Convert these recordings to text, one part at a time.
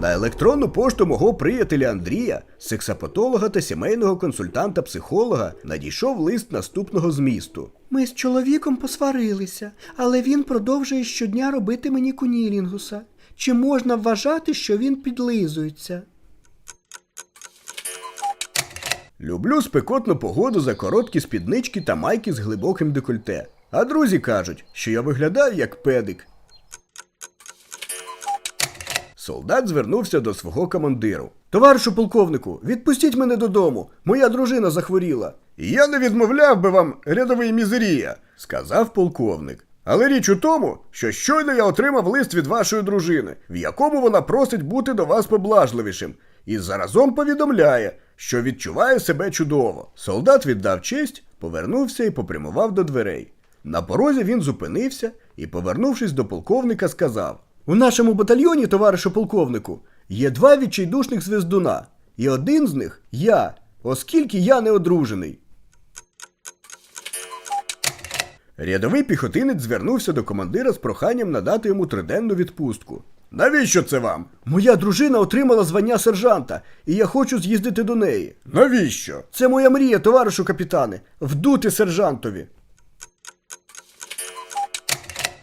На електронну пошту мого приятеля Андрія, сексапатолога та сімейного консультанта-психолога, надійшов лист наступного змісту. Ми з чоловіком посварилися, але він продовжує щодня робити мені кунілінгуса. Чи можна вважати, що він підлизується? Люблю спекотну погоду за короткі спіднички та майки з глибоким декольте. А друзі кажуть, що я виглядаю як педик. Солдат звернувся до свого командиру. Товаришу полковнику, відпустіть мене додому. Моя дружина захворіла. Я не відмовляв би вам, рядовий мізерія, сказав полковник. Але річ у тому, що щойно я отримав лист від вашої дружини, в якому вона просить бути до вас поблажливішим, і заразом повідомляє, що відчуває себе чудово. Солдат віддав честь, повернувся і попрямував до дверей. На порозі він зупинився і, повернувшись до полковника, сказав: У нашому батальйоні, товаришу полковнику, є два відчайдушних звездуна, і один з них я, оскільки я не одружений. Рядовий піхотинець звернувся до командира з проханням надати йому триденну відпустку. Навіщо це вам? Моя дружина отримала звання сержанта, і я хочу з'їздити до неї. Навіщо? Це моя мрія, товаришу капітане, вдути сержантові.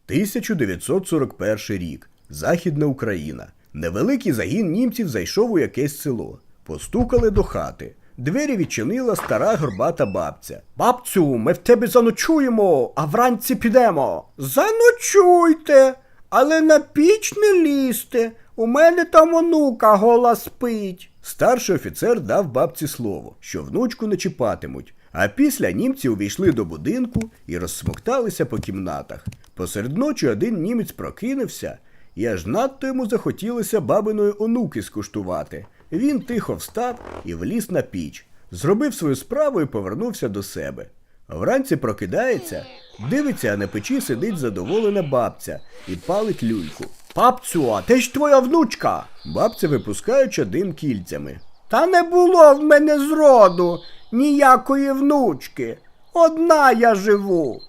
1941 рік. Західна Україна. Невеликий загін німців зайшов у якесь село. Постукали до хати. Двері відчинила стара горбата бабця. Бабцю, ми в тебе заночуємо, а вранці підемо. Заночуйте, але на піч не лізьте. У мене там онука гола спить. Старший офіцер дав бабці слово, що внучку не чіпатимуть. А після німці увійшли до будинку і розсмокталися по кімнатах. Посеред ночі один німець прокинувся, і аж надто йому захотілося бабиної онуки скуштувати. Він тихо встав і вліз на піч, зробив свою справу і повернувся до себе. Вранці прокидається, дивиться, а на печі сидить задоволена бабця і палить люльку. Бабцю, а де ж твоя внучка? Бабця випускаючи дим кільцями. Та не було в мене зроду ніякої внучки. Одна я живу.